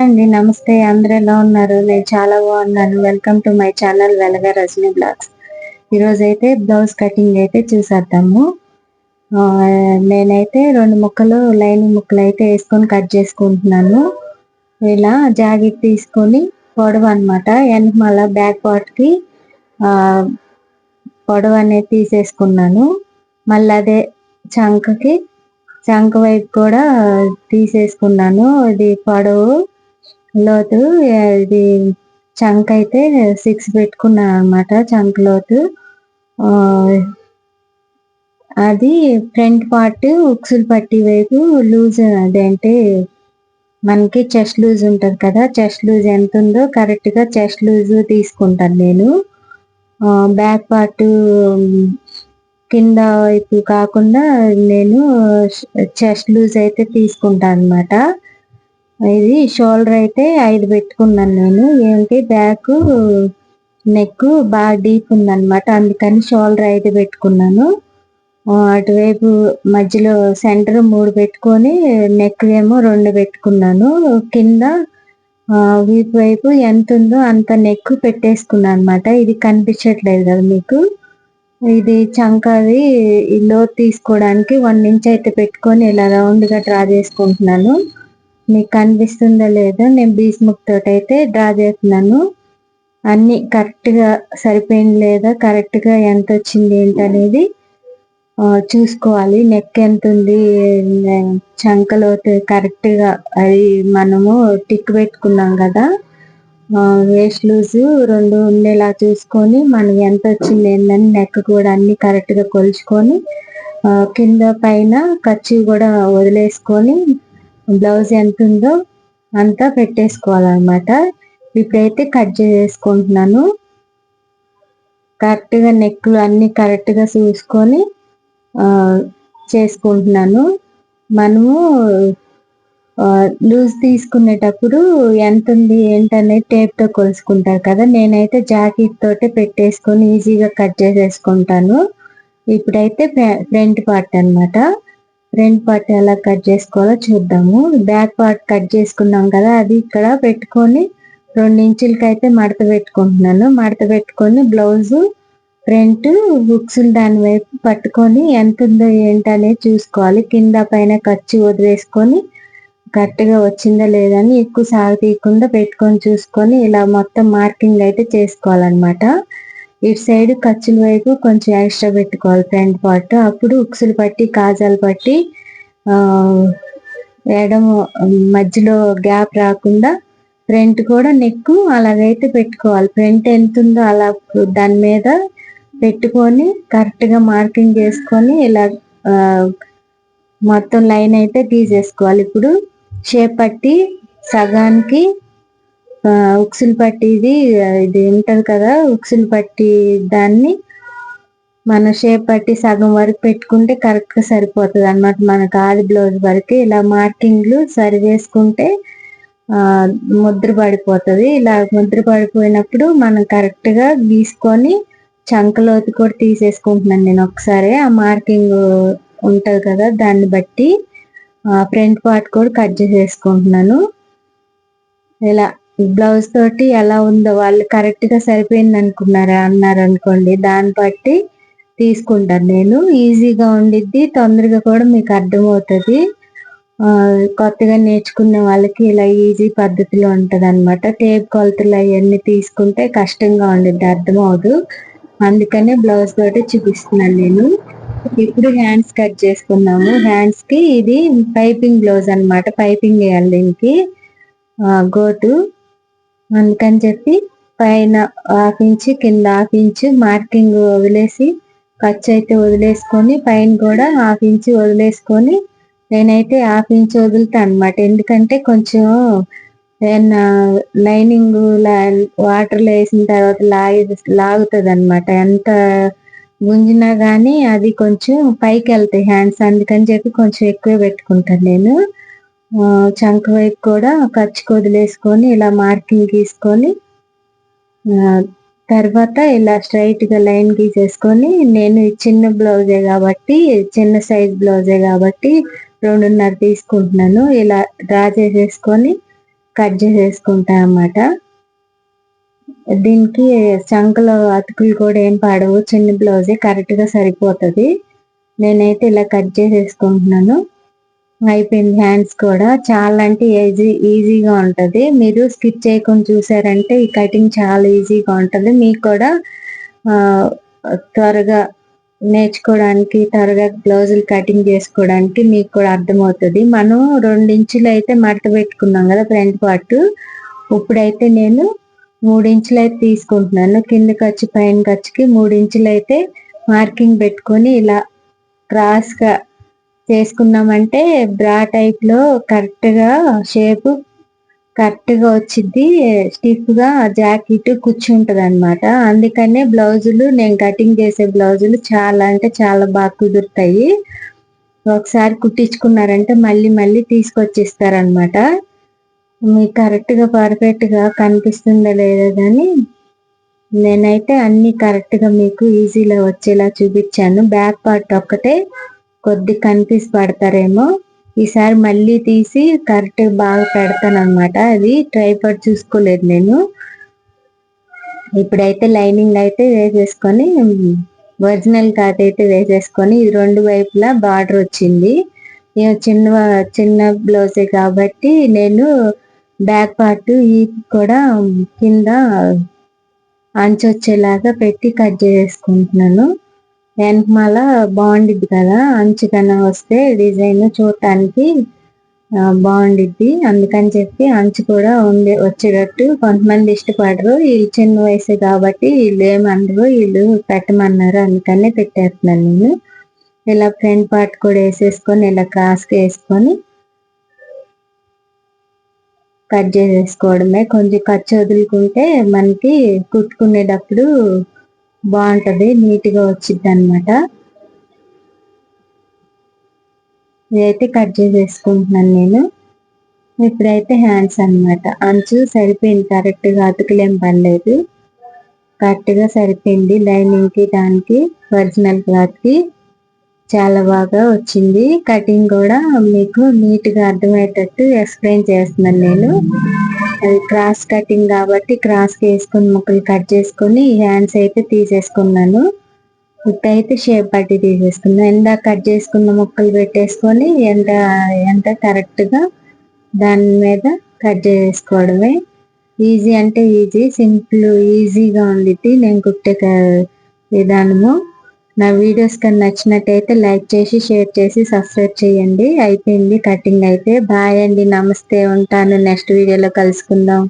అండి నమస్తే. అందరూ ఎలా ఉన్నారు? నేను చాలా బాగున్నాను. వెల్కమ్ టు మై ఛానల్ వెలగ రజనీ బ్లాగ్స్ ఈరోజు అయితే బ్లౌజ్ కటింగ్ అయితే చూసేద్దాము. నేనైతే రెండు ముక్కలు లైనింగ్ ముక్కలు అయితే వేసుకొని కట్ చేసుకుంటున్నాను. ఇలా జాకెట్ తీసుకొని పొడవు అనమాట వెనక మళ్ళీ బ్యాక్ పార్ట్కి పొడవ పొడవు అనేది తీసేసుకున్నాను. మళ్ళీ అదే చంకకి చంక వైపు కూడా తీసేసుకున్నాను. ఇది పొడవు లోతు ఇది చంక అయితే సిక్స్ పెట్టుకున్నాను అనమాట చంక్ లోతు అది ఫ్రంట్ పార్ట్ ఉక్సులు పట్టి వైపు లూజ్ అదేంటి మనకి చెస్ట్ లూజ్ ఉంటుంది కదా చెస్ట్ లూజ్ ఎంత ఉందో కరెక్ట్గా చెస్ట్ లూజ్ తీసుకుంటాను నేను. బ్యాక్ పార్ట్ కింద వైపు కాకుండా నేను చెస్ట్ లూజ్ అయితే తీసుకుంటాను అనమాట ఇది షోల్డర్ అయితే ఐదు పెట్టుకున్నాను నేను. ఏంటి? బ్యాక్ నెక్ బాగా డీప్ ఉందన్నమాట. అందుకని షోల్డర్ ఐదు పెట్టుకున్నాను. అటువైపు మధ్యలో సెంటర్ మూడు పెట్టుకొని నెక్ ఏమో రెండు పెట్టుకున్నాను. కింద వీపు వైపు ఎంత ఉందో అంత నెక్ పెట్టేసుకున్నాను అనమాట ఇది కనిపించట్లేదు కదా మీకు? ఇది చంకది ఈ లోతు తీసుకోవడానికి వన్ ఇంచ్ అయితే పెట్టుకొని ఇలా రౌండ్గా డ్రా చేసుకుంటున్నాను. మీకు కనిపిస్తుందో లేదో నేను బీస్ ముక్ తోటి అయితే డ్రా చేస్తున్నాను. అన్ని కరెక్ట్గా సరిపోయింది లేదా కరెక్ట్గా ఎంత వచ్చింది ఏంటనేది చూసుకోవాలి. నెక్ ఎంత ఉంది చంకలో కరెక్ట్గా అది మనము టిక్ పెట్టుకున్నాం కదా. వేస్ట్ లూజ్ రెండు ఉండేలా చూసుకొని మనకి ఎంత వచ్చింది ఏందని నెక్ కూడా అన్ని కరెక్ట్గా కొలుచుకొని కింద పైన ఖర్చు కూడా వదిలేసుకొని బ్లౌజ్ ఎంత ఉందో అంతా పెట్టేసుకోవాలన్నమాట. ఇప్పుడైతే కట్ చేసుకుంటున్నాను. కరెక్ట్గా నెక్లు అన్నీ కరెక్ట్గా చూసుకొని చేసుకుంటున్నాను. మనము లూజ్ తీసుకునేటప్పుడు ఎంత ఉంది ఏంటనేది టేప్తో కొలుసుకుంటారు కదా. నేనైతే జాకెట్ తోటే పెట్టేసుకొని ఈజీగా కట్ చేసేసుకుంటాను. ఇప్పుడైతే ఫ్రంట్ పార్ట్ అనమాట ఫ్రంట్ పార్ట్ ఎలా కట్ చేసుకోవాలో చూద్దాము. బ్యాక్ పార్ట్ కట్ చేసుకున్నాం కదా అది ఇక్కడ పెట్టుకొని రెండు ఇంచులకి అయితే మడత పెట్టుకుంటున్నాను. మడత పెట్టుకొని బ్లౌజు ఫ్రంట్ బుక్స్ దాని వైపు పట్టుకొని ఎంత ఉందో ఏంటనేది చూసుకోవాలి. కింద పైన ఖర్చు వదిలేసుకొని కరెక్ట్గా వచ్చిందా లేదా అని ఎక్కువ సాగు తీయకుండా పెట్టుకొని చూసుకొని ఇలా మొత్తం మార్కింగ్ అయితే చేసుకోవాలన్నమాట. ఇటు సైడ్ ఖర్చుల వైపు కొంచెం ఎక్స్ట్రా పెట్టుకోవాలి ఫ్రంట్ పార్ట్. అప్పుడు ఉక్సులు పట్టి కాజాలు పట్టి ఎడమ మధ్యలో గ్యాప్ రాకుండా ఫ్రంట్ కూడా నెక్ అలాగైతే పెట్టుకోవాలి. ఫ్రంట్ ఎంత ఉందో అలా దాని మీద పెట్టుకొని కరెక్ట్గా మార్కింగ్ చేసుకొని ఇలా మొత్తం లైన్ అయితే తీసేసుకోవాలి. ఇప్పుడు షేప్ పట్టి సగానికి ఉక్సులు పట్టిది ఇది ఉంటుంది ఉంటది కదా ఉక్సులు పట్టి దాన్ని మన షేప్ పట్టి సగం వరకు పెట్టుకుంటే కరెక్ట్గా సరిపోతుంది అన్నమాట. మనకు ఆది బ్లౌజ్ వరకు ఇలా మార్కింగ్లు సరి వేసుకుంటే ముద్ర పడిపోతుంది. ఇలా ముద్ర పడిపోయినప్పుడు మనం కరెక్ట్గా గీసుకొని చంకలోతి కూడా తీసేసుకుంటున్నాను నేను ఒకసారి. ఆ మార్కింగ్ ఉంటుంది కదా దాన్ని బట్టి ఫ్రంట్ పార్ట్ కూడా కట్ చేసేసుకుంటున్నాను. ఇలా బ్లౌజ్ తోటి ఎలా ఉందో వాళ్ళు కరెక్ట్గా సరిపోయింది అనుకున్నారా అన్నారు అనుకోండి. దాన్ని బట్టి తీసుకుంటాను నేను. ఈజీగా ఉండిద్ది. తొందరగా కూడా మీకు అర్థమవుతుంది. కొత్తగా నేర్చుకునే వాళ్ళకి ఇలా ఈజీ పద్ధతిలో ఉంటుంది అనమాట టేప్ కొలతలు అవన్నీ తీసుకుంటే కష్టంగా ఉండిద్ది. అర్థం అవదు అందుకనే బ్లౌజ్ తోటి చూపిస్తున్నాను నేను. ఇప్పుడు హ్యాండ్స్ కట్ చేసుకున్నాము హ్యాండ్స్కి ఇది పైపింగ్ బ్లౌజ్ అనమాట పైపింగ్ వేయాలి దీనికి. గోటు అందుకని చెప్పి పైన హాఫ్ ఇంచ్ కింద హాఫ్ ఇంచ్ మార్కింగ్ వదిలేసి ఖర్చు అయితే వదిలేసుకొని పైన కూడా హాఫ్ ఇంచ్ వదిలేసుకొని నేనైతే హాఫ్ ఇంచ్ వదులుతా అనమాట ఎందుకంటే కొంచెం ఏమన్నా లైనింగ్ వాటర్ వేసిన తర్వాత లాగి లాగుతుంది అనమాట ఎంత గుంజినా గానీ అది కొంచెం పైకి వెళ్తాయి హ్యాండ్స్ అందుకని చెప్పి కొంచెం ఎక్కువ పెట్టుకుంటాను నేను. చంక వైపు కూడా ఖర్చుకు వదిలేసుకొని ఇలా మార్కింగ్ గీసుకొని తర్వాత ఇలా స్ట్రైట్గా లైన్ గీసేసుకొని నేను చిన్న బ్లౌజే కాబట్టి చిన్న సైజ్ బ్లౌజే కాబట్టి రెండున్నర తీసుకుంటున్నాను. ఇలా డ్రా చేసేసుకొని కట్ చేసేసుకుంటా అన్నమాట. దీనికి చంకలో అతుకులు కూడా ఏం పాడవు. చిన్న బ్లౌజే కరెక్ట్గా సరిపోతుంది. నేనైతే ఇలా కట్ చేసేసుకుంటున్నాను. అయిపోయింది హ్యాండ్స్ కూడా. చాలా అంటే ఈజీ ఈజీగా ఉంటుంది. మీరు స్కిప్ చేయకుండా చూసారంటే ఈ కటింగ్ చాలా ఈజీగా ఉంటుంది. మీకు కూడా త్వరగా నేర్చుకోవడానికి త్వరగా బ్లౌజులు కటింగ్ చేసుకోవడానికి మీకు కూడా అర్థమవుతుంది. మనం రెండు ఇంచులు అయితే మడత పెట్టుకున్నాం కదా ఫ్రంట్ పార్ట్. ఇప్పుడైతే నేను మూడు ఇంచులు అయితే తీసుకుంటున్నాను. కింద ఖర్చు పైన ఖర్చుకి మూడు ఇంచులు అయితే మార్కింగ్ పెట్టుకొని ఇలా క్రాస్గా చేసుకున్నామంటే బ్రా టైప్లో కరెక్ట్గా షేప్ కరెక్ట్గా వచ్చింది స్టిఫ్గా జాకెట్ కూర్చుంటది అనమాట అందుకనే బ్లౌజులు నేను కటింగ్ చేసే బ్లౌజులు చాలా అంటే చాలా బాగా కుదురుతాయి. ఒకసారి కుట్టించుకున్నారంటే మళ్ళీ మళ్ళీ తీసుకొచ్చిస్తారనమాట మీకు కరెక్ట్గా పర్ఫెక్ట్గా కనిపిస్తుందో లేదో కానీ నేనైతే అన్ని కరెక్ట్గా మీకు ఈజీలో వచ్చేలా చూపించాను. బ్యాక్ పార్ట్ ఒక్కటే కొద్ది కన్ఫ్యూజ్ పడతారేమో. ఈసారి మళ్ళీ తీసి కరెక్ట్ బాగా పెడతాను అనమాట అది ట్రైపాడ్ చూసుకోలేదు నేను. ఇప్పుడైతే లైనింగ్ అయితే వేసేసుకొని ఒరిజినల్ కాట్ అయితే వేసేసుకొని ఇది రెండు వైపులా బార్డర్ వచ్చింది. చిన్న చిన్న బ్లౌజే కాబట్టి నేను బ్యాక్ పార్ట్ ఈ కూడా కింద అంచు వచ్చేలాగా పెట్టి కట్ చేసుకుంటున్నాను. వెనకమాల బాగుండిద్ది కదా? అంచుకన్నా వస్తే డిజైన్ చూడటానికి బాగుండిద్ది. అందుకని చెప్పి అంచు కూడా ఉండే వచ్చేటట్టు కొంతమంది ఇష్టపడరు. వీళ్ళు చిన్న వయసు కాబట్టి వీళ్ళు ఏమన్నారు వీళ్ళు పెట్టమన్నారు. అందుకనే పెట్టేస్తున్నాను నేను. ఇలా ఫ్రంట్ పార్ట్ కూడా వేసేసుకొని ఇలా క్రాస్గా వేసుకొని కట్ చేసేసుకోవడమే. కొంచెం ఖర్చు వదులుకుంటే మనకి కుట్టుకునేటప్పుడు బాగుంటది నీట్గా వచ్చింది అనమాట ఇదైతే కట్ చేసేసుకుంటున్నాను నేను. ఇప్పుడైతే హ్యాండ్స్ అనమాట అంచు సరిపోయింది కరెక్ట్గా అతుకులేం పడలేదు కరెక్ట్గా సరిపోయింది లైనింగ్కి దానికి ఒరిజినల్ క్లాత్కి చాలా బాగా వచ్చింది. కటింగ్ కూడా మీకు నీట్గా అర్థమయ్యేటట్టు ఎక్స్ప్లెయిన్ చేస్తున్నాను నేను. అది క్రాస్ కటింగ్ కాబట్టి క్రాస్ వేసుకుని ముక్కలు కట్ చేసుకొని హ్యాండ్స్ అయితే తీసేసుకున్నాను. ఇప్పుడైతే షేప్ పట్టి తీసేసుకున్నాను ఎంత కట్ చేసుకున్న ముక్కలు పెట్టేసుకొని ఎంత ఎంత కరెక్ట్గా దాని మీద కట్ చేసుకోవడమే. ఈజీ అంటే ఈజీ సింపుల్ ఈజీగా ఉంది నేను కుట్టే విధానము. నా వీడియోస్ కానీ నచ్చినట్టయితే లైక్ చేసి షేర్ చేసి సబ్స్క్రైబ్ చేయండి. అయిపోయింది కటింగ్ అయితే. బాయ్ అండి. నమస్తే. ఉంటాను. నెక్స్ట్ వీడియోలో కలుసుకుందాం.